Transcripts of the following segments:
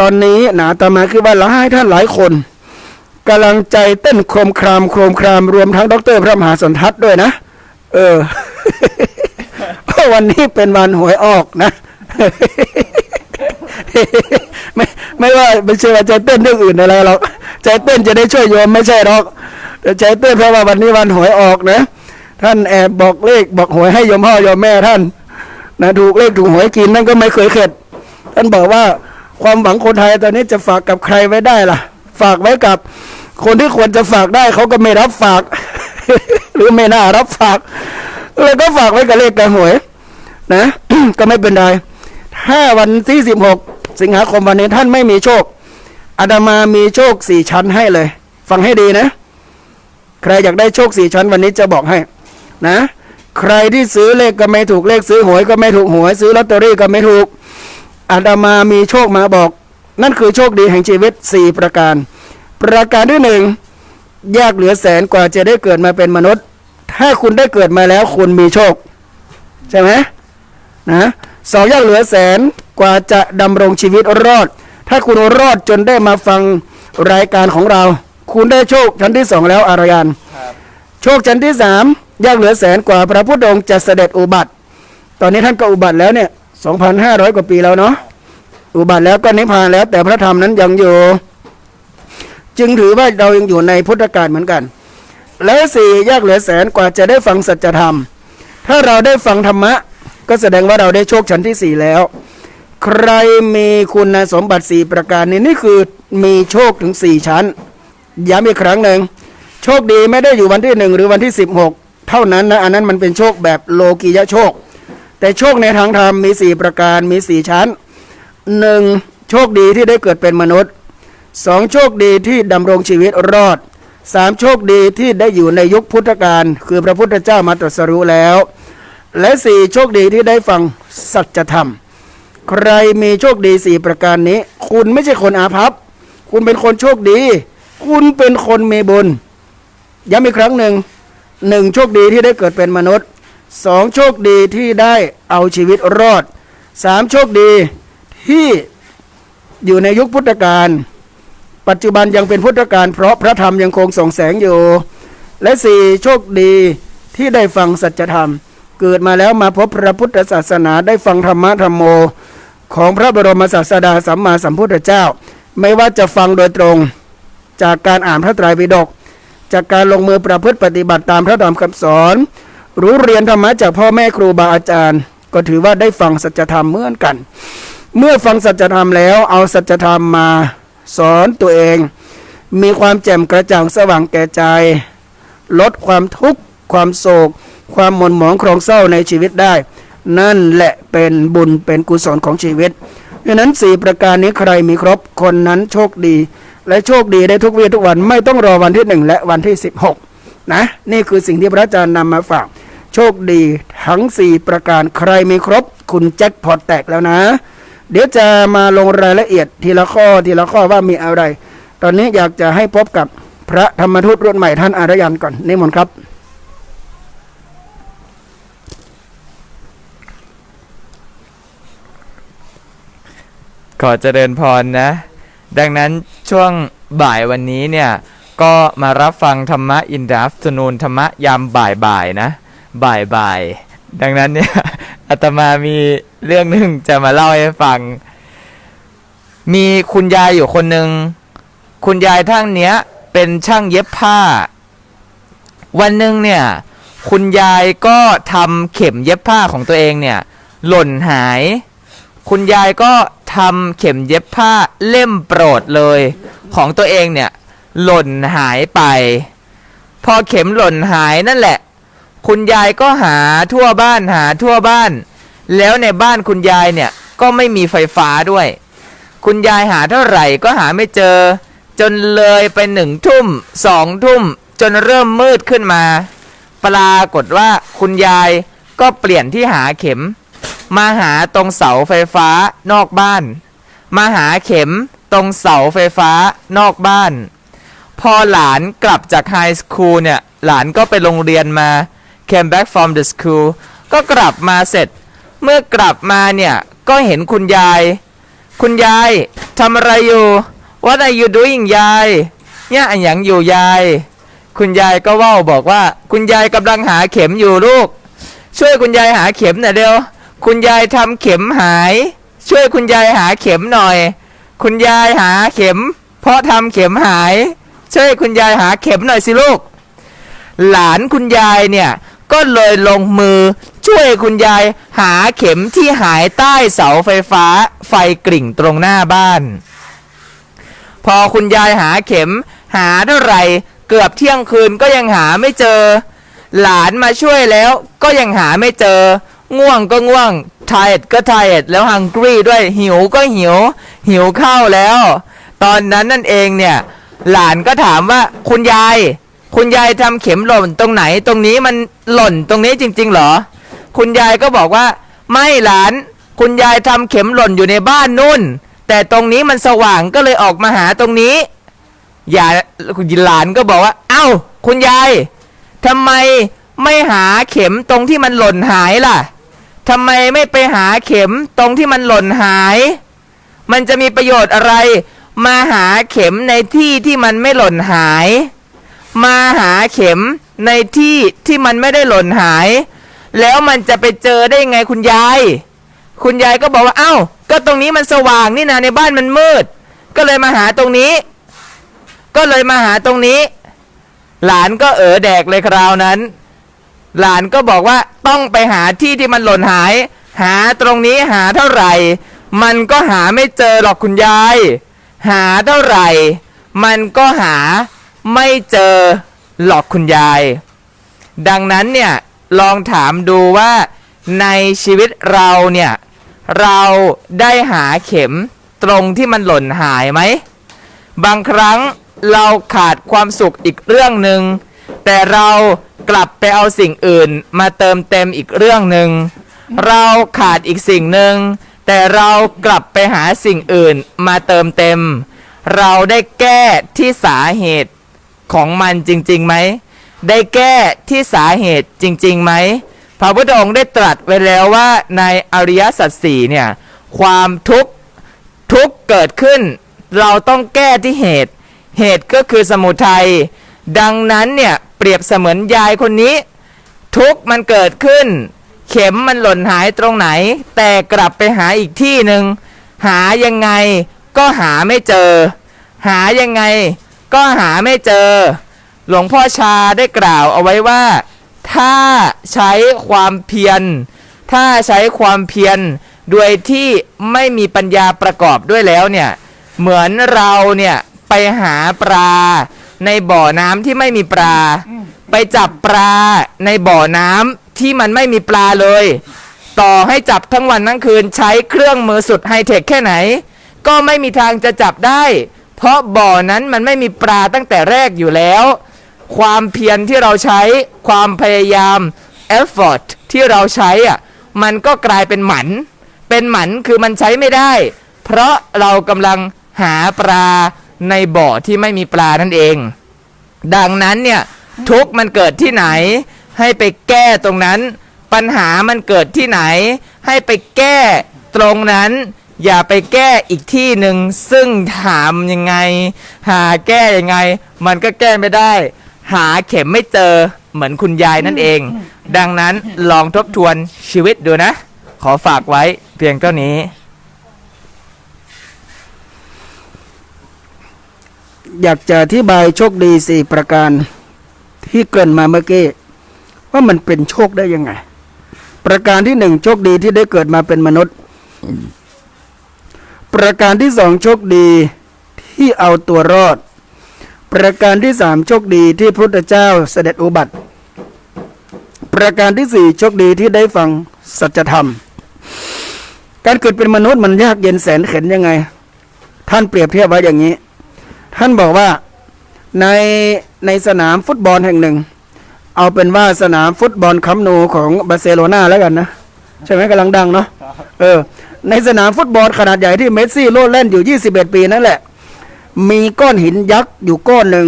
ตอนนี้นะอาตมาคือว่าหลายท่านหลายคนกำลังใจเต้นโครมครามโครมครามรวมทั้งดรพระมหาสนทัศน์ด้วยนะ เออวันนี้เป็นวันหวยออกนะ ไม่ไม่ว่าไม่ใช่ว่าใจเต้นเรื่องอื่นอะไรหรอกใจเต้นจะได้ช่วยโยมไม่ใช่หรอกแต่ใจเต้นเพราะว่าวันนี้วันหวยออกนะ ท่านแอบบอกเลขบอกหวยให้โยมพ่อโยมแม่ท่าน นะถูกเลขถูกหวยกินนั่นก็ไม่เคยเข็ดท่านบอกว่า ความหวังคนไทยตอนนี้จะฝากกับใครไว้ได้ล่ะ ฝากไว้กับ คนที่ควรจะฝากได้เขาก็ไม่รับฝาก หรือไม่น่ารับฝากเลยก็ฝากไว้กับเลขกับหวย นะ ก็ไม่เป็นไรถ้าวันที่สิบหกสิงหาคมวันนี้ท่านไม่มีโชคอาดามามีโชคสี่ชั้นให้เลย ฟังให้ดีนะ ใครอยากได้โชคสี่ชั้นวันนี้จะบอกให้ นะ ใครที่ซื้อเลขก็ไม่ถูกเลขซื้อหวยก็ไม่ถูกหวยซื้อลอตเตอรี่ก็ไม่ถูก อาดามามีโชคมาบอก นั่นคือโชคดีแห่งชีวิตสี่ประการ ประการที่หนึ่งยากเหลือแสนกว่าจะได้เกิดมาเป็นมนุษย์ ถ้าคุณได้เกิดมาแล้วคุณมีโชค ใช่ไหมนะสองยากเหลือแสนกว่าจะดำรงชีวิตรอด ถ้าคุณรอดจนได้มาฟังรายการของเรา คุณได้โชคชั้นที่สองแล้วอารยันโชคชั้นที่สามยากเหลือแสนกว่าพระพุทธองค์จะเสด็จอุบัติ ตอนนี้ท่านก็อุบัติแล้วเนี่ย สองพันห้าร้อยกว่าปีแล้วเนาะอุบัติแล้วก็นิพพานแล้ว แต่พระธรรมนั้นยังอยู่ จึงถือว่าเรายังอยู่ในพุทธกาลเหมือนกัน และสี่ยากเหลือแสนกว่าจะได้ฟังสัจธรรม ถ้าเราได้ฟังธรรมะ ก็แสดงว่าเราได้โชคชั้นที่สี่แล้ว ใครมีคุณสมบัติสี่ประการนี้นี่คือมีโชคถึงสี่ชั้นย้ำอีกครั้งหนึ่งโชคดีไม่ได้อยู่วันที่หนึ่งหรือวันที่สิบหกเท่านั้นนะอันนั้นมันเป็นโชคแบบโลกียโชค แต่โชคในทางธรรมมีสี่ประการมีสี่ชั้นหนึ่งโชคดีที่ได้เกิดเป็นมนุษย์สองโชคดีที่ดำรงชีวิตรอดสามโชคดีที่ได้อยู่ในยุคพุทธกาลคือพระพุทธเจ้ามาตรัสรู้แล้ว และสี่โชคดีที่ได้ฟังสัจธรรม ใครมีโชคดีสี่ประการนี้ คุณไม่ใช่คนอาภัพ คุณเป็นคนโชคดี คุณเป็นคนมีบุญย้ำอีกครั้งหนึ่งหนึ่งโชคดีที่ได้เกิดเป็นมนุษย์ สองโชคดีที่ได้เอาชีวิตรอดสามโชคดีที่อยู่ในยุคพุทธกาลปัจจุบันยังเป็นพุทธกาลเพราะพระธรรมยังคงส่องแสงอยู่ และสี่โชคดีที่ได้ฟังสัจธรรม เกิดมาแล้วมาพบพระพุทธศาสนาได้ฟังธรรมะธรรมโม ของพระบรมศาสดาสัมมาสัมพุทธเจ้า ไม่ว่าจะฟังโดยตรง จากการอ่านพระไตรปิฎกจากการลงมือประพฤติปฏิบัติตามพระธรรมคำสอน รู้เรียนธรรมะจากพ่อแม่ครูบาอาจารย์ ก็ถือว่าได้ฟังสัจธรรมเหมือนกัน เมื่อฟังสัจธรรมแล้วเอาสัจธรรมมาสอนตัวเอง มีความแจ่มกระจ่างสว่างแก่ใจ ลดความทุกข์ความโศก ความหม่นหมองครองเศร้าในชีวิตได้ นั่นแหละเป็นบุญเป็นกุศลของชีวิตดังนั้นสี่ประการนี้ใครมีครบคนนั้นโชคดี และโชคดีได้ทุกวีทุกวันไม่ต้องรอวันที่หนึ่งและวันที่สิบหก นะ นี่คือสิ่งที่พระอาจารย์นำมาฝาก โชคดีทั้งสี่ประการใครมีครบ คุณแจ็คพอตแตกแล้วนะ เดี๋ยวจะมาลงรายละเอียดทีละข้อทีละข้อว่ามีอะไร ตอนนี้อยากจะให้พบกับพระธรรมทูตรุ่นใหม่ท่านอารยันก่อนนิมนต์ครับขอเจริญพรนะ ดังนั้นช่วงบ่ายวันนี้เนี่ย ก็มารับฟังธรรมะอินดัฟตนูนธรรมะยามบ่ายบ่ายๆนะ บ่ายบ่ายๆดังนั้นเนี่ยอาตมามีเรื่องหนึ่งจะมาเล่าให้ฟัง มีคุณยายอยู่คนหนึ่งคุณยายท่านเนี้ย เป็นช่างเย็บผ้า วันหนึ่งเนี่ย คุณยายก็ทำเข็มเย็บผ้าของตัวเองเนี่ย หล่นหาย คุณยายก็ทำเข็มเย็บผ้าเล่มโปรดเลย ของตัวเองเนี่ย หล่นหายไป พอเข็มหล่นหายนั่นแหละ คุณยายก็หาทั่วบ้านหาทั่วบ้าน แล้วในบ้านคุณยายเนี่ยก็ไม่มีไฟฟ้าด้วย คุณยายหาเท่าไหร่ก็หาไม่เจอ จนเลยไปหนึ่งทุ่มสองทุ่ม จนเริ่มมืดขึ้นมา ปรากฏว่าคุณยายก็เปลี่ยนที่หาเข็ม มาหาตรงเสาไฟฟ้านอกบ้าน มาหาเข็มตรงเสาไฟฟ้านอกบ้าน พอหลานกลับจากไฮสคูลเนี่ย หลานก็ไปโรงเรียนมา came back from the school ก็กลับมาเสร็จ เมื่อกลับมาเนี่ย ก็เห็นคุณยาย คุณยายทำอะไรอยู่ What are you doing ยาย เนี่ยอันหยังอยู่ยาย คุณยายก็ว่าบอกว่า คุณยายกำลังหาเข็มอยู่ลูก ช่วยคุณยายหาเข็มหน่อยเร็ว คุณยายทำเข็มหาย ช่วยคุณยายหาเข็มหน่อย คุณยายหาเข็ม เพราะทำเข็มหาย ช่วยคุณยายหาเข็มหน่อยสิลูก หลานคุณยายเนี่ย ก็เลยลงมือช่วยคุณยายหาเข็มที่หายใต้เสาไฟฟ้าไฟกริ่งตรงหน้าบ้าน พอคุณยายหาเข็มหาเท่าไหร่เกือบเที่ยงคืนก็ยังหาไม่เจอ หลานมาช่วยแล้วก็ยังหาไม่เจอ ง่วงก็ง่วง tired ก็ tired แล้ว hungry ด้วยหิวก็หิว หิวข้าวแล้ว ตอนนั้นนั่นเองเนี่ย หลานก็ถามว่าคุณยาย คุณยายทำเข็มหล่นตรงไหน ตรงนี้มันหล่นตรงนี้จริง ๆ เหรอ คุณยายก็บอกว่า ไม่หลาน คุณยายทำเข็มหล่นอยู่ในบ้านนู่น แต่ตรงนี้มันสว่างก็เลยออกมาหาตรงนี้ อย่าคุณหลานก็บอกว่า เอ้า คุณยายทำไมไม่หาเข็มตรงที่มันหล่นหายล่ะทำไมไม่ไปหาเข็มตรงที่มันหล่นหาย มันจะมีประโยชน์อะไร มาหาเข็มในที่ที่มันไม่หล่นหาย มาหาเข็มในที่ที่มันไม่ได้หล่นหาย แล้วมันจะไปเจอได้ไงคุณยาย คุณยายก็บอกว่า เอ้า ก็ตรงนี้มันสว่างนี่นะในบ้านมันมืด ก็เลยมาหาตรงนี้ ก็เลยมาหาตรงนี้ หลานก็เออแดกเลยคราวนั้น หลานก็บอกว่าต้องไปหาที่ที่มันหล่นหาย หาตรงนี้หาเท่าไหร่ มันก็หาไม่เจอหรอกคุณยาย หาเท่าไหร่ มันก็หาไม่เจอหรอกคุณยาย ดังนั้นเนี่ยลองถามดูว่าในชีวิตเราเนี่ย เราได้หาเข็มตรงที่มันหล่นหายไหม บางครั้งเราขาดความสุขอีกเรื่องหนึ่งแต่เรากลับไปเอาสิ่งอื่นมาเติมเต็มอีกเรื่องหนึ่งเราขาดอีกสิ่งหนึ่ง แต่เรากลับไปหาสิ่งอื่นมาเติมเต็ม เราได้แก้ที่สาเหตุของมันจริงๆไหม ได้แก้ที่สาเหตุจริงๆไหม พระพุทธองค์ได้ตรัสไว้แล้วว่าในอริยสัจสี่เนี่ย ความทุกข์ทุกเกิดขึ้น เราต้องแก้ที่เหตุ เหตุก็คือสมุทัย ดังนั้นเนี่ยเปรียบเสมือนยายคนนี้ ทุกข์มันเกิดขึ้น เข็มมันหล่นหายตรงไหน แต่กลับไปหาอีกที่หนึ่งหายังไงก็หาไม่เจอ หายังไงก็หาไม่เจอ หลวงพ่อชาได้กล่าวเอาไว้ว่า ถ้าใช้ความเพียร ถ้าใช้ความเพียรโดยที่ไม่มีปัญญาประกอบด้วยแล้วเนี่ย เหมือนเราเนี่ยไปหาปลาในบ่อน้ำที่ไม่มีปลา ไปจับปลาในบ่อน้ำ ที่มันไม่มีปลาเลย ต่อให้จับทั้งวันทั้งคืนใช้เครื่องมือสุดไฮเทคแค่ไหน ก็ไม่มีทางจะจับได้ เพราะบ่อนั้นมันไม่มีปลาตั้งแต่แรกอยู่แล้ว ความเพียรที่เราใช้ความพยายาม effort ที่เราใช้อะมันก็กลายเป็นหมัน เป็นหมันคือมันใช้ไม่ได้ เพราะเรากำลังหาปลาในบ่อที่ไม่มีปลานั่นเอง ดังนั้นเนี่ยทุกมันเกิดที่ไหน ให้ไปแก้ตรงนั้น ปัญหามันเกิดที่ไหน ให้ไปแก้ตรงนั้น อย่าไปแก้อีกที่หนึ่งซึ่งถามยังไง หาแก้ยังไง มันก็แก้ไม่ได้ หาเข็มไม่เจอเหมือนคุณยายนั่นเอง ดังนั้นลองทบทวนชีวิตดูนะ ขอฝากไว้เพียงเท่านี้ อยากจะอธิบายโชคดีสี่ประการที่เกินมาเมื่อกี้ ว่ามันเป็นโชคได้ยังไง ประการที่หนึ่งโชคดีที่ได้เกิดมาเป็นมนุษย์ ประการที่สองโชคดีที่เอาตัวรอด ประการที่สามโชคดีที่พระพุทธเจ้าเสด็จอุบัติ ประการที่สี่โชคดีที่ได้ฟังสัจธรรม การเกิดเป็นมนุษย์มันยากเย็นแสนเข็นยังไง ท่านเปรียบเทียบไว้อย่างนี้ ท่านบอกว่าในในสนามฟุตบอลแห่งหนึ่ง เอาเป็นว่าสนามฟุตบอลคัมป์นูของบาร์เซโลนาแล้วกันนะ ใช่ไหมกำลังดังเนาะเออ ในสนามฟุตบอลขนาดใหญ่ที่เมสซี่โลดเล่นอยู่ 21 ปีนั่นแหละ มีก้อนหินยักษ์อยู่ก้อนหนึ่ง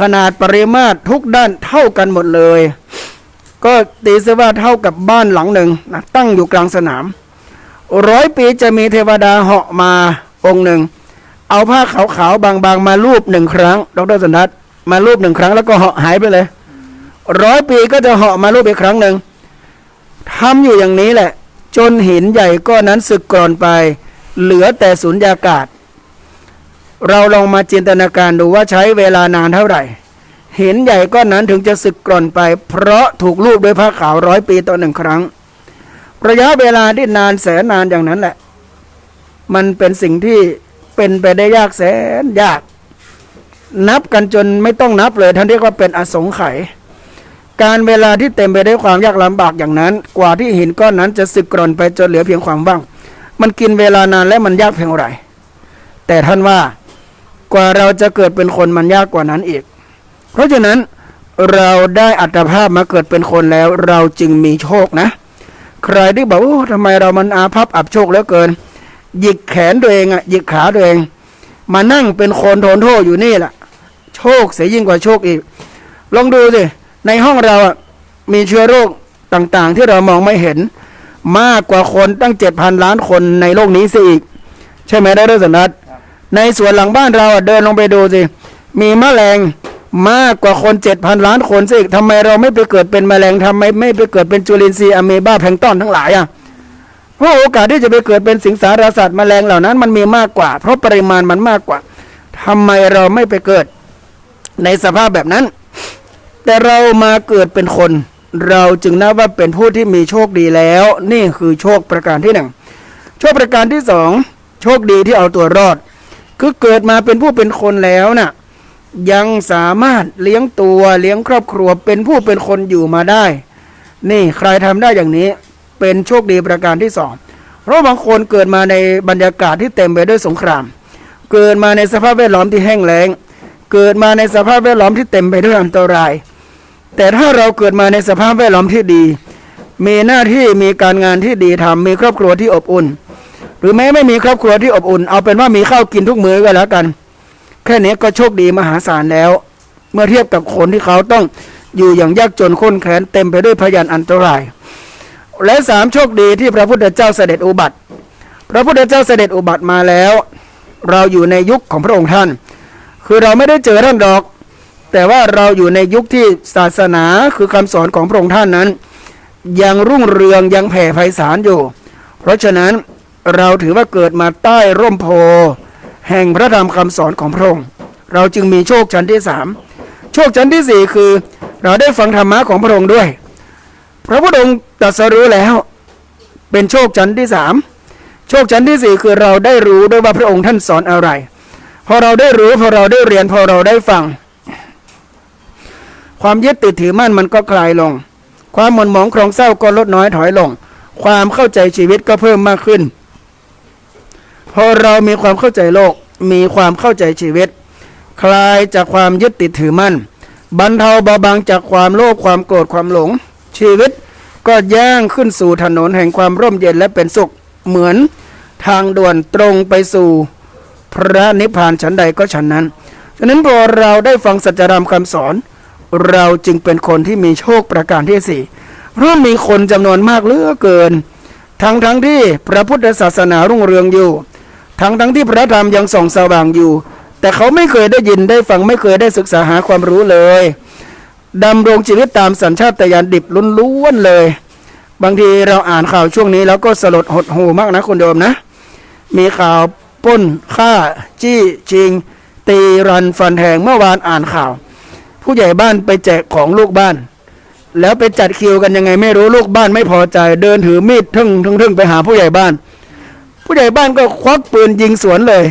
ขนาดปริมาตรทุกด้านเท่ากันหมดเลย ก็ตีซะว่าเท่ากับบ้านหลังหนึ่งนะตั้งอยู่กลางสนามร้อยปีจะมีเทวดาเหาะมาองค์หนึ่ง เอาผ้าขาวๆบางๆ มาลูบหนึ่งครั้ง ดรสนัทมาลูบหนึ่งครั้งแล้วก็เหาะหายไปเลย ร้อยปีก็จะเหาะมาลูบอีกครั้งหนึ่งทำอยู่อย่างนี้แหละ จนหินใหญ่ก้อนนั้นสึกกร่อนไป เหลือแต่สุญญากาศ เราลองมาจินตนาการดูว่าใช้เวลานานเท่าไหร่หินใหญ่ก้อนนั้นถึงจะสึกกร่อนไป เพราะถูกลูบด้วยผ้าขาวร้อยปีต่อหนึ่งครั้ง ระยะเวลาที่นานแสนนานอย่างนั้นแหละ มันเป็นสิ่งที่เป็นไปได้ยากแสนยาก นับกันจนไม่ต้องนับเลยท่านเรียกว่าเป็นอสงไขย การเวลาที่เต็มไปด้วยความยากลำบากอย่างนั้น กว่าที่หินก้อนนั้นจะสึกกร่อนไปจนเหลือเพียงความว่าง มันกินเวลานานและมันยากเพียงไร แต่ท่านว่ากว่าเราจะเกิดเป็นคนมันยากกว่านั้นอีก เพราะฉะนั้นเราได้อัตภาพมาเกิดเป็นคนแล้ว เราจึงมีโชคนะ ใครที่บอกโอ้ทำไมเรามันอาภัพอับโชคเหลือเกิน หยิกแขนตัวเองอะหยิกขาตัวเอง มานั่งเป็นคนโทนโทษอยู่นี่แหละโชคเสียยิ่งกว่าโชคอีก ลองดูสิ ในห้องเราอะมีเชื้อโรคต่างๆ ที่เรามองไม่เห็น มากกว่าคนตั้งเจ็ดพันล้านคนในโลกนี้สิอีก ใช่ไหมได้ด้วยสนัทในสวนหลังบ้านเราเดินลงไปดูสิ มีแมลงมากกว่าคนเจ็ดพันล้านคนสิอีกทำไมเราไม่ไปเกิดเป็นแมลงทำไมไม่ไปเกิดเป็นจุลินทรีย์อะเมบาแพลงก์ตอนทั้งหลายอะเพราะโอกาสที่จะไปเกิดเป็นสิงสารสัตว์แมลงเหล่านั้น มันมีมากกว่า เพราะปริมาณมันมากกว่าทำไมเราไม่ไปเกิดในสภาพแบบนั้น แต่เรามาเกิดเป็นคน เราจึงนับว่าเป็นผู้ที่มีโชคดีแล้ว นี่คือโชคประการที่หนึ่งโชคประการที่สองโชคดีที่เอาตัวรอด คือเกิดมาเป็นผู้เป็นคนแล้วน่ะยังสามารถเลี้ยงตัวเลี้ยงครอบครัวเป็นผู้เป็นคนอยู่มาได้ นี่ใครทำได้อย่างนี้เป็นโชคดีประการที่สองเพราะบางคนเกิดมาในบรรยากาศที่เต็มไปด้วยสงคราม เกิดมาในสภาพแวดล้อมที่แห้งแล้ง เกิดมาในสภาพแวดล้อมที่เต็มไปด้วยอันตราย แต่ถ้าเราเกิดมาในสภาพแวดล้อมที่ดี มีหน้าที่มีการงานที่ดีทำมีครอบครัวที่อบอุ่น หรือแม้ไม่มีครอบครัวที่อบอุ่น เอาเป็นว่ามีข้าวกินทุกมื้อก็แล้วกัน แค่นี้ก็โชคดีมหาศาลแล้ว เมื่อเทียบกับคนที่เขาต้องอยู่อย่างยากจนข้นแค้นเต็มไปด้วยพยานอันตราย และสามโชคดีที่พระพุทธเจ้าเสด็จอุบัติ พระพุทธเจ้าเสด็จอุบัติมาแล้ว เราอยู่ในยุคของพระองค์ท่าน คือเราไม่ได้เจอท่านดอก แต่ว่าเราอยู่ในยุคที่ศาสนาคือคำสอนของพระองค์ท่านนั้น ยังรุ่งเรืองยังแผ่ไพศาลอยู่ เพราะฉะนั้นเราถือว่าเกิดมาใต้ร่มโพธิ์แห่งพระธรรมคำสอนของพระองค์ เราจึงมีโชคชั้นที่สามโชคชั้นที่สี่คือ เราได้ฟังธรรมะของพระองค์ด้วย พระพุทธองค์ตรัสรู้แล้วเป็นโชคชั้นที่สามโชคชั้นที่สี่คือเราได้รู้ด้วยว่าพระองค์ท่านสอนอะไร พอเราได้รู้พอเราได้เรียนพอเราได้ฟัง ความยึดติดถือมั่นมันก็คลายลง ความหม่นหมองครองเศร้าก็ลดน้อยถอยลง ความเข้าใจชีวิตก็เพิ่มมากขึ้น พอเรามีความเข้าใจโลก มีความเข้าใจชีวิต คลายจากความยึดติดถือมั่น บรรเทาเบาบางจากความโลภความโกรธความหลง ชีวิตก็ย่างขึ้นสู่ถนนแห่งความร่มเย็นและเป็นสุขเหมือนทางด่วนตรงไปสู่ พระนิพพานชั้นใดก็ชั้นนั้น ฉะนั้นพอเราได้ฟังสัจธรรมคำสอน เราจึงเป็นคนที่มีโชคประการที่สี่เพราะมีคนจำนวนมากเหลือเกิน ทั้งทั้งที่พระพุทธศาสนารุ่งเรืองอยู่ ทั้งทั้งที่พระธรรมยังส่องสว่างอยู่ แต่เขาไม่เคยได้ยินได้ฟังไม่เคยได้ศึกษาหาความรู้เลยดำรงชีวิตตามสัญชาตญาณดิบล้วนๆเลย บางทีเราอ่านข่าวช่วงนี้แล้วก็สลดหดหูมากนะคุณโดมนะ มีข่าว ป้นฆ่า จี้ชิง ตีรันฟันแทงเมื่อวานอ่านข่าว ผู้ใหญ่บ้านไปแจกของลูกบ้าน แล้วไปจัดคิวกันยังไงไม่รู้ลูกบ้านไม่พอใจ เดินถือมีดทึ่งทึ่งทึ่งไปหาผู้ใหญ่บ้าน ผู้ใหญ่บ้านก็ควักปืนยิงสวนเลย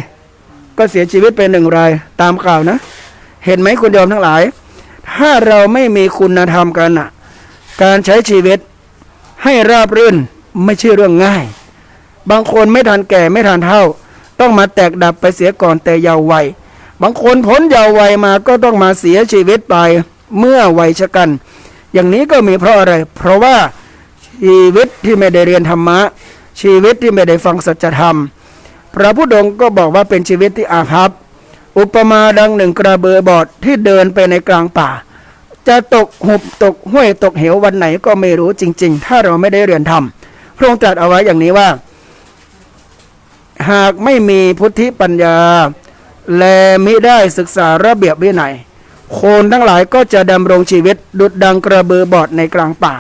ก็เสียชีวิตไปหนึ่งรายตามข่าวนะ เห็นไหมคุณโยมทั้งหลาย ถ้าเราไม่มีคุณธรรมกันอะการใช้ชีวิตให้ราบรื่นไม่ใช่เรื่องง่าย บางคนไม่ทันแก่ไม่ทันเฒ่า ต้องมาแตกดับไปเสียก่อนแต่เยาว์วัย บางคนพ้นเยาว์วัยมาก็ต้องมาเสียชีวิตไปเมื่อวัยชะกัน อย่างนี้ก็มีเพราะอะไร เพราะว่าชีวิตที่ไม่ได้เรียนธรรมะ ชีวิตที่ไม่ได้ฟังสัจธรรม พระพุทธองค์ก็บอกว่าเป็นชีวิตที่อาภัพ อุปมาดังหนึ่งกระเบือบอดที่เดินไปในกลางป่า จะตกหุบตกห้วยตกเหววันไหนก็ไม่รู้จริง ๆ ถ้าเราไม่ได้เรียนธรรม พระองค์ตรัสเอาไว้อย่างนี้ว่า หากไม่มีพุทธิปัญญา และมิได้ศึกษาระเบียบวินัยคนทั้งหลายก็จะดำรงชีวิตดุดดังกระบือบอดในกลางป่า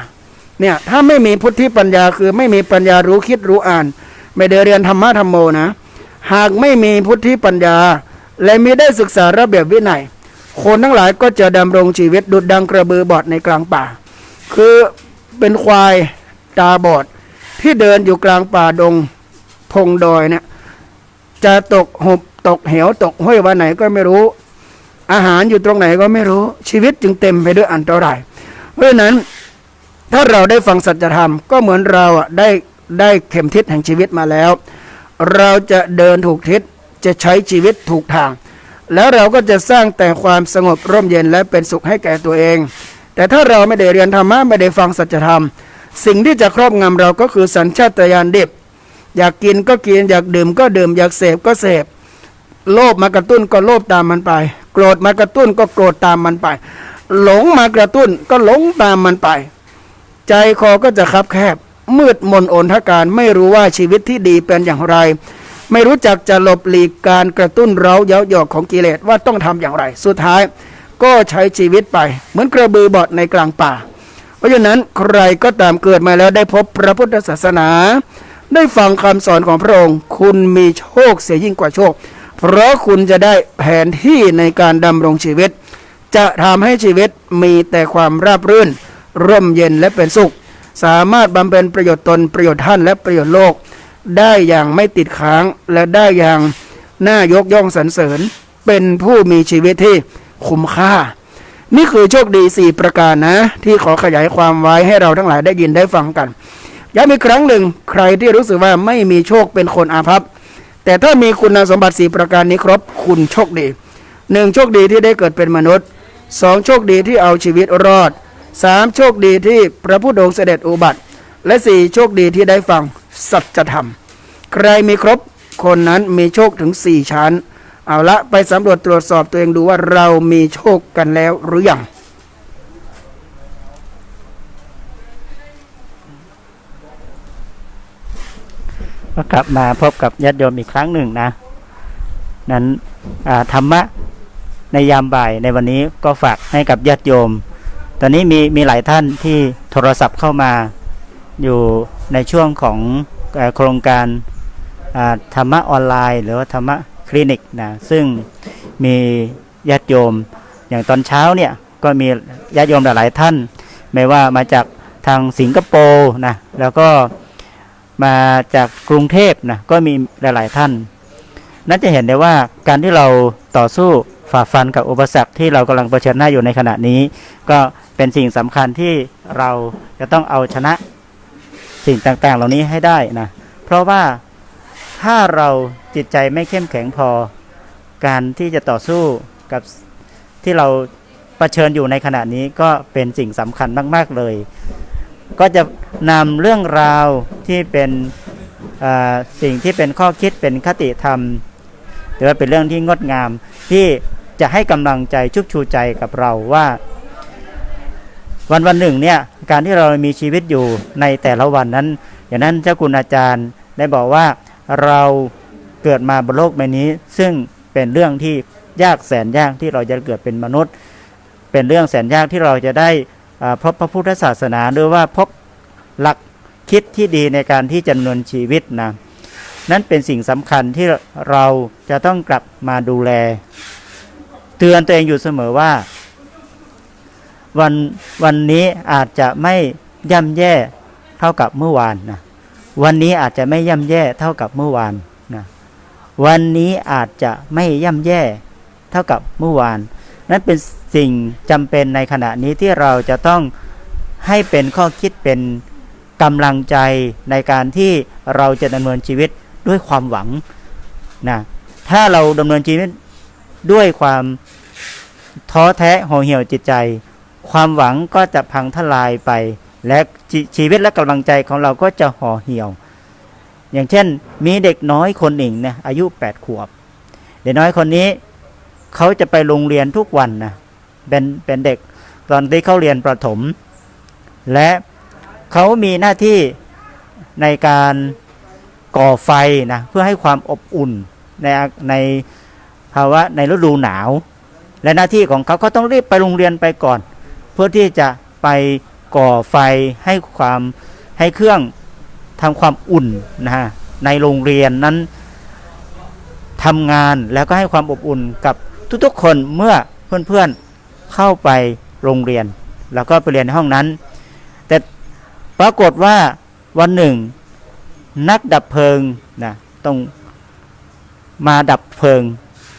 เนี่ย ถ้าไม่มีพุทธิปัญญาคือไม่มีปัญญารู้คิดรู้อ่าน ไม่ได้เรียนธรรมะธรรมโมนะ หากไม่มีพุทธิปัญญา และมิได้ศึกษาระเบียบวินัยคนทั้งหลายก็จะดำรงชีวิตดุดดังกระบือบอดในกลางป่า คือเป็นควายตาบอดที่เดินอยู่กลางป่าดงพงดอยเนี่ย จะตกหบตกเหวตกห้วยวันไหนก็ไม่รู้ อาหารอยู่ตรงไหนก็ไม่รู้ ชีวิตจึงเต็มไปด้วยอันตราย เพราะฉะนั้นถ้าเราได้ฟังสัจธรรมก็เหมือนเราอะได้ได้เข็มทิศแห่งชีวิตมาแล้ว เราจะเดินถูกทิศจะใช้ชีวิตถูกทาง แล้วเราก็จะสร้างแต่ความสงบร่มเย็นและเป็นสุขให้แก่ตัวเอง แต่ถ้าเราไม่ได้เรียนธรรมะไม่ได้ฟังสัจธรรม สิ่งที่จะครอบงำเราก็คือสัญชาตญาณดิบ อยากกินก็กิน อยากดื่มก็ดื่ม อยากเสพก็เสพ โลภมากระตุ้นก็โลภตามมันไป โกรธมากระตุ้นก็โกรธตามมันไป หลงมากระตุ้นก็หลงตามมันไป ใจคอก็จะคับแคบ มืดมนโอนทการไม่รู้ว่าชีวิตที่ดีเป็นอย่างไร ไม่รู้จักจะหลบหลีกการกระตุ้นเร้าเย้าหยอกของกิเลสว่าต้องทำอย่างไร สุดท้ายก็ใช้ชีวิตไป เหมือนกระบือบอดในกลางป่า เพราะฉะนั้นใครก็ตามเกิดมาแล้วได้พบพระพุทธศาสนา ได้ฟังคำสอนของพระองค์ คุณมีโชคเสียยิ่งกว่าโชค เพราะคุณจะได้แผนที่ในการดำรงชีวิต จะทำให้ชีวิตมีแต่ความราบรื่น ร่มเย็นและเป็นสุข สามารถบำเพ็ญประโยชน์ตนประโยชน์ท่านและประโยชน์โลก ได้อย่างไม่ติดค้างและได้อย่างน่ายกย่องสรรเสริญ เป็นผู้มีชีวิตที่คุ้มค่านี่คือโชคดีสี่ประการนะ ที่ขอขยายความไว้ให้เราทั้งหลายได้ยินได้ฟังกัน ย้ำอีกครั้งหนึ่ง ใครที่รู้สึกว่าไม่มีโชคเป็นคนอาภัพ แต่ถ้ามีคุณสมบัติสี่ประการนี้ครบคุณโชคดีหนึ่งโชคดีที่ได้เกิดเป็นมนุษย์สองโชคดีที่เอาชีวิตรอดสามโชคดีที่พระพุทธองค์เสด็จอุบัติ และสี่โชคดีที่ได้ฟังสัจธรรม ใครมีครบคนนั้นมีโชคถึงสี่ชั้น เอาละไปสำรวจตรวจสอบตัวเองดูว่าเรามีโชคกันแล้วหรือยัง ก็กลับมาพบกับญาติโยมอีกครั้งหนึ่งนะ นั้นธรรมะในยามบ่ายในวันนี้ก็ฝากให้กับญาติโยม ตอนนี้มีมีหลายท่านที่โทรศัพท์เข้ามาอยู่ในช่วงของอโครงการธรรมะออนไลน์ หรือว่าธรรมะคลินิกนะ ซึ่งมีญาติโยมอย่างตอนเช้าเนี่ยก็มีญาติโยมหลายท่าน ไม่ว่ามาจากทางสิงคโปร์นะแล้วก็ มาจากกรุงเทพนะก็มีหลาย ๆ ท่าน นั่นจะเห็นได้ว่าการที่เราต่อสู้ฝ่าฟันกับอุปสรรคที่เรากำลังเผชิญหน้าอยู่ในขณะนี้ ก็เป็นสิ่งสำคัญที่เราจะต้องเอาชนะสิ่งต่าง ๆ เหล่านี้ให้ได้นะเพราะว่าถ้าเราจิตใจไม่เข้มแข็งพอ การที่จะต่อสู้กับที่เราเผชิญอยู่ในขณะนี้ก็เป็นสิ่งสำคัญมาก ๆ เลย ก็จะนำเรื่องราวที่เป็นสิ่งที่เป็นข้อคิดเป็นคติธรรมหรือว่าเป็นเรื่องที่งดงาม ที่จะให้กำลังใจชุบชูใจกับเราว่า วันวันหนึ่งเนี่ยการที่เรามีชีวิตอยู่ในแต่ละวันนั้น อย่างนั้นเจ้าคุณอาจารย์ได้บอกว่าเราเกิดมาบนโลกใบนี้ ซึ่งเป็นเรื่องที่ยากแสนยากที่เราจะเกิดเป็นมนุษย์ เป็นเรื่องแสนยากที่เราจะได้ พบพระพุทธศาสนาหรือว่าพบหลักคิดที่ดีในการที่จำนินชีวิตนะนั่นเป็นสิ่งสำคัญที่เราจะต้องกลับมาดูแล เตือนตัวเองอยู่เสมอว่า วันวันนี้อาจจะไม่ย่ำแย่เท่ากับเมื่อวานนะวันนี้อาจจะไม่ย่ำแย่เท่ากับเมื่อวานนะวันนี้อาจจะไม่ย่ำแย่เท่ากับเมื่อวาน นั่นเป็น สิ่งจำเป็นในขณะนี้ที่เราจะต้องให้เป็นข้อคิดเป็นกำลังใจในการที่เราจะดำเนินชีวิตด้วยความหวังนะถ้าเราดำเนินชีวิตด้วยความท้อแท้ห่อเหี่ยวจิตใจ ความหวังก็จะพังทลายไป และชชีวิตและกำลังใจของเราก็จะห่อเหี่ยว อย่างเช่น มีเด็กน้อยคนหนึ่งนะอายุ 8 ขวบ เด็กน้อยคนนี้ เขาจะไปโรงเรียนทุกวันนะ เป็นเป็นเด็ก ตอนที่เขาเรียนประถม และเขามีหน้าที่ในการก่อไฟนะเพื่อให้ความอบอุ่นในในภาวะในฤดูหนาว และหน้าที่ของเขาก็ต้องรีบไปโรงเรียนไปก่อน เพื่อที่จะไปก่อไฟให้ความให้เครื่องทำความอุ่นนะฮะในโรงเรียนนั้นทำงานแล้วก็ให้ความอบอุ่นกับทุกๆคนเมื่อเพื่อนๆ เข้าไปโรงเรียน แล้วก็ไปเรียนในห้องนั้น แต่ปรากฏว่าวันหนึ่ง นักดับเพลิงนะต้องมาดับเพลิง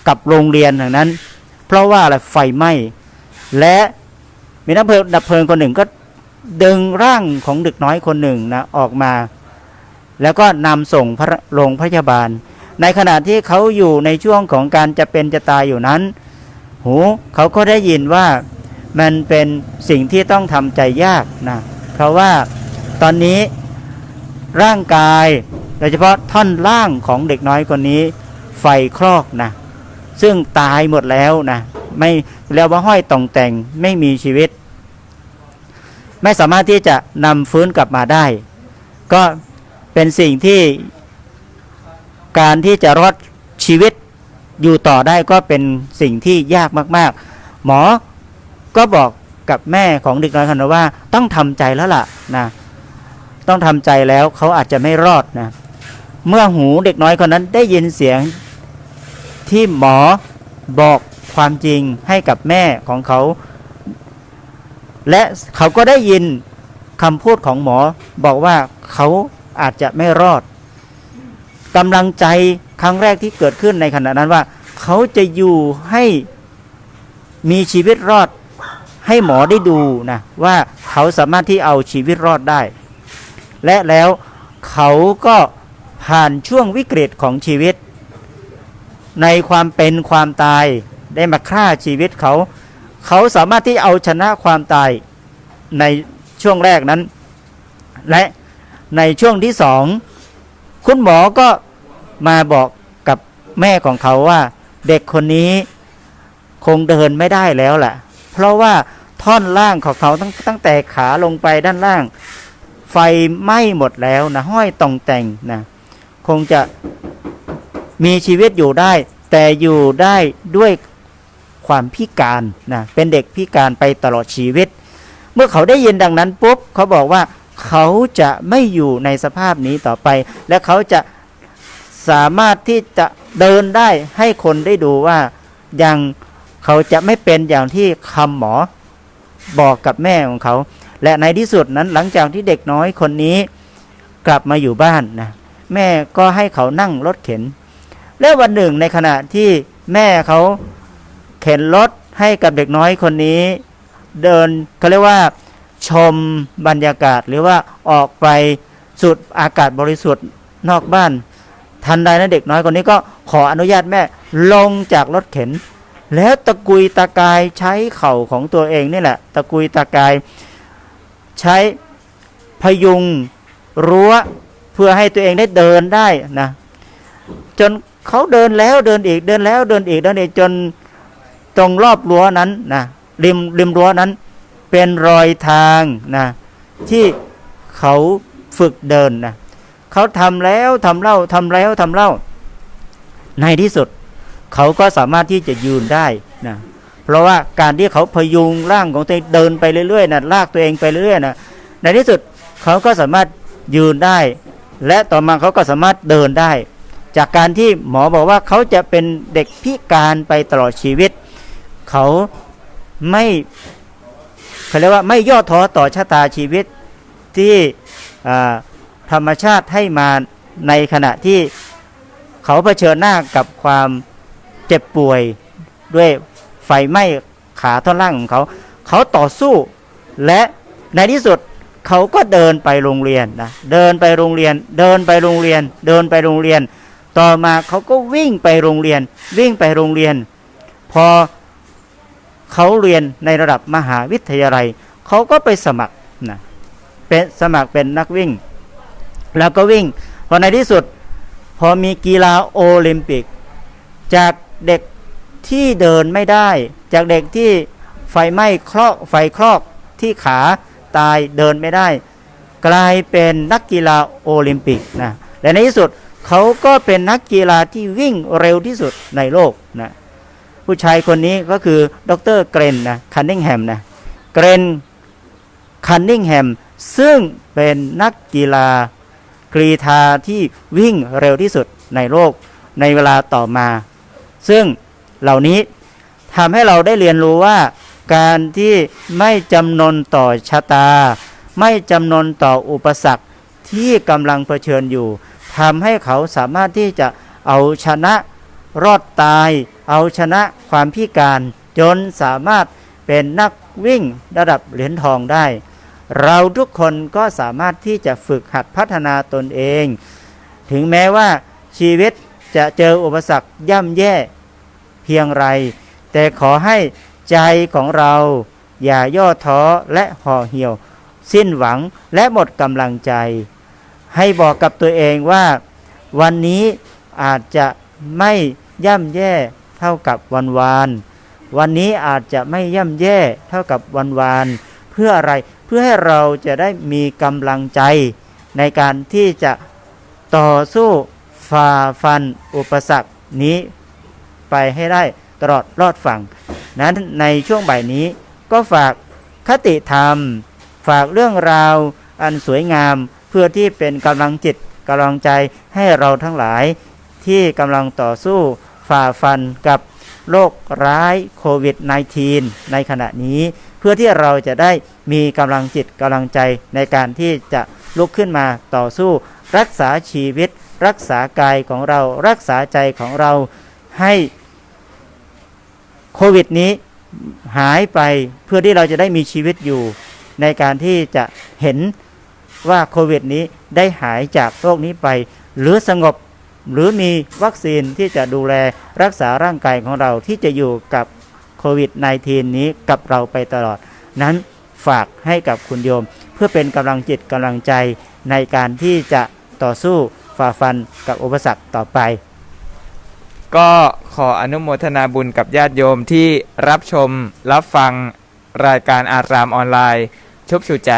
กับโรงเรียนอย่างนั้น เพราะว่าอะไรไฟไหม้และมีนักเพลิงดับเพลิงคนหนึ่งก็ดึงร่างของเด็กน้อยคนหนึ่งนะออกมา แล้วก็นำส่งพระโรงพยาบาล ในขณะที่เขาอยู่ในช่วงของการจะเป็นจะตายอยู่นั้น หูเขาก็ได้ยินว่ามันเป็นสิ่งที่ต้องทำใจยากนะเพราะว่าตอนนี้ร่างกายโดยเฉพาะท่อนล่างของเด็กน้อยคนนี้ ไฟคลอกนะซึ่งตายหมดแล้วนะไม่แล้วว่าห้อยต่องแต่งไม่มีชีวิต ไม่สามารถที่จะนำฟื้นกลับมาได้ ก็เป็นสิ่งที่การที่จะรอด อยู่ต่อได้ก็เป็นสิ่งที่ยากมาก ๆ หมอก็บอกกับแม่ของเด็กน้อยคนนั้นว่าต้องทำใจแล้วล่ะนะต้องทำใจแล้วเขาอาจจะไม่รอดนะเมื่อหูเด็กน้อยคนนั้นได้ยินเสียงที่หมอบอกความจริงให้กับแม่ของเขา และเขาก็ได้ยินคำพูดของหมอบอกว่าเขาอาจจะไม่รอดกำลังใจ ครั้งแรกที่เกิดขึ้นในขณะนั้นว่า เขาจะอยู่ให้มีชีวิตรอดให้หมอได้ดูนะว่าเขาสามารถที่เอาชีวิตรอดได้ และแล้วเขาก็ผ่านช่วงวิกฤตของชีวิต ในความเป็นความตายได้มาฆ่าชีวิตเขา เขาสามารถที่เอาชนะความตายในช่วงแรกนั้น และในช่วงที่สองคุณหมอก็ มาบอกกับแม่ของเขาว่า เด็กคนนี้คงเดินไม่ได้แล้วแหละเพราะว่าท่อนล่างของเขาตั้งตั้งแต่ขาลงไปด้านล่าง ไฟไหม้หมดแล้วนะห้อยตองแต่งนะคงจะมีชีวิตอยู่ได้ แต่อยู่ได้ด้วยความพิการนะเป็นเด็กพิการไปตลอดชีวิต เมื่อเขาได้ยินดังนั้นปุ๊บเขาบอกว่าเขาจะไม่อยู่ในสภาพนี้ต่อไป และเขาจะ สามารถที่จะเดินได้ให้คนได้ดูว่ายังเขาจะไม่เป็นอย่างที่คำหมอบอกกับแม่ของเขา และในที่สุดนั้นหลังจากที่เด็กน้อยคนนี้กลับมาอยู่บ้านนะแม่ก็ให้เขานั่งรถเข็น และวันหนึ่งในขณะที่แม่เขาเข็นรถให้กับเด็กน้อยคนนี้ เดินเขาเรียกว่า ชมบรรยากาศหรือว่าออกไปสุดอากาศบริสุทธิ์นอกบ้าน ทันใดนะเด็กน้อยคนนี้ก็ขออนุญาตแม่ลงจากรถเข็น แล้วตะกุยตะกายใช้เข่าของตัวเองนี่แหละ ตะกุยตะกายใช้พยุงรั้วเพื่อให้ตัวเองได้เดินได้นะ จนเขาเดินแล้วเดินอีกเดินแล้วเดินอีกเดินอีกจนตรงรอบรั้วนั้นนะริมริมรั้วนั้น เป็นรอยทางนะที่เขาฝึกเดินนะ เขาทำแล้วทำเล่าทำแล้วทำเล่า ในที่สุด เขาก็สามารถที่จะยืนได้นะเพราะว่าการที่เขาพยุงร่างของตัวเองเดินไปเรื่อยๆนะลากตัวเองไปเรื่อยๆนะในที่สุดเขาก็สามารถยืนได้ และต่อมาเขาก็สามารถเดินได้ จากการที่หมอบอกว่าเขาจะเป็นเด็กพิการไปตลอดชีวิต เขาไม่เขาเรียกว่าไม่ย่อท้อต่อชะตาชีวิตที่อ่า ธรรมชาติให้มาในขณะที่เขาเผชิญหน้ากับความเจ็บป่วยด้วยไฟไหม้ขาท่อนล่างของเขา เขาต่อสู้และในที่สุดเขาก็เดินไปโรงเรียนนะเดินไปโรงเรียน เดินไปโรงเรียน เดินไปโรงเรียน ต่อมาเขาก็วิ่งไปโรงเรียน วิ่งไปโรงเรียน พอเขาเรียนในระดับมหาวิทยาลัย เขาก็ไปสมัครนะเป็นสมัครเป็นนักวิ่ง แล้วก็วิ่ง พอในที่สุด พอมีกีฬาโอลิมปิก จากเด็กที่เดินไม่ได้ จากเด็กที่ไฟไหม้คลอกไฟคลอกที่ขาตายเดินไม่ได้ กลายเป็นนักกีฬาโอลิมปิกนะและในที่สุดเขาก็เป็นนักกีฬาที่วิ่งเร็วที่สุดในโลกนะผู้ชายคนนี้ก็คือดรเกรนนะคันนิงแฮมนะเกรนคันนิงแฮมซึ่งเป็นนักกีฬา กรีธาที่วิ่งเร็วที่สุดในโลกในเวลาต่อมา ซึ่งเหล่านี้ทำให้เราได้เรียนรู้ว่า การที่ไม่จำนนต่อชะตา ไม่จำนนต่ออุปสรรคที่กำลังเผชิญอยู่ทำให้เขาสามารถที่จะเอาชนะรอดตาย เอาชนะความพิการ จนสามารถเป็นนักวิ่งระดับเหรียญทองได้ เราทุกคนก็สามารถที่จะฝึกหัดพัฒนาตนเอง ถึงแม้ว่าชีวิตจะเจออุปสรรคย่ำแย่เพียงไร แต่ขอให้ใจของเราอย่าย่อท้อและห่อเหี่ยว สิ้นหวังและหมดกำลังใจ ให้บอกกับตัวเองว่า วันนี้อาจจะไม่ย่ำแย่เท่ากับวันวาน วันนี้อาจจะไม่ย่ำแย่เท่ากับวันวาน เพื่ออะไรเพื่อให้เราจะได้มีกำลังใจ ในการที่จะต่อสู้ฝ่าฟันอุปสรรคนี้ ไปให้ได้ตลอดรอดฝั่ง นั้นในช่วงบ่ายนี้ก็ฝากคติธรรม ฝากเรื่องราวอันสวยงามเพื่อที่เป็นกำลังจิตกำลังใจให้เราทั้งหลาย ที่กำลังต่อสู้ฝ่าฟันกับโรคร้ายโควิด -19 ในขณะนี้ เพื่อที่เราจะได้มีกำลังจิตกำลังใจในการที่จะลุกขึ้นมาต่อสู้ รักษาชีวิต รักษากายของเรารักษาใจของเราให้โควิดนี้หายไปเพื่อที่เราจะได้มีชีวิตอยู่ ในการที่จะเห็นว่าโควิดนี้ได้หายจากโรคนี้ไป หรือสงบหรือมีวัคซีนที่จะดูแลรักษาร่างกายของเราที่จะอยู่กับ โควิด -19 นี้กับเราไปตลอด นั้นฝากให้กับคุณโยม เพื่อเป็นกำลังจิตกำลังใจในการที่จะต่อสู้ฝ่าฟันกับอุปสรรคต่อไป ก็ขออนุโมทนาบุญกับญาติโยมที่รับชมรับฟังรายการอารามออนไลน์ ชุบชูใจ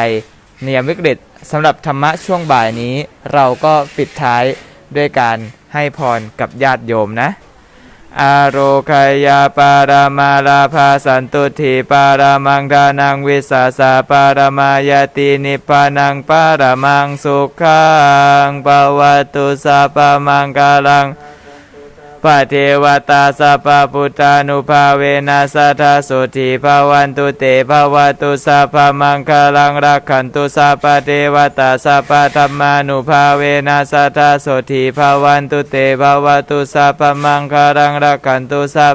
เนียมวิกฤตสำหรับธรรมะช่วงบ่ายนี้ เราก็ปิดท้ายด้วยการให้พรกับญาติโยมนะ อโรคายาปารามาลาภาสันตุถีปารามังดานังวิสาสาปารามายาตินิพานังปารามังสุขังปวัตุสัพมังกาลัง ปะเทวตาสัพพพุทธานุภาเวนัสทาสุธีภาวันตุเตภาวตุสัพพมังคลังรักขันตุสัพพเทวตาสัพพธรรมานุภาเวนัสทาสุธีภาวันตุเตภาวตุสัพพมังคลังรักขันตุสัพ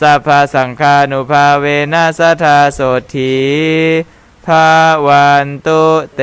สัพพสังฆานุภาเวนัสทาสุธีภาวันตุเต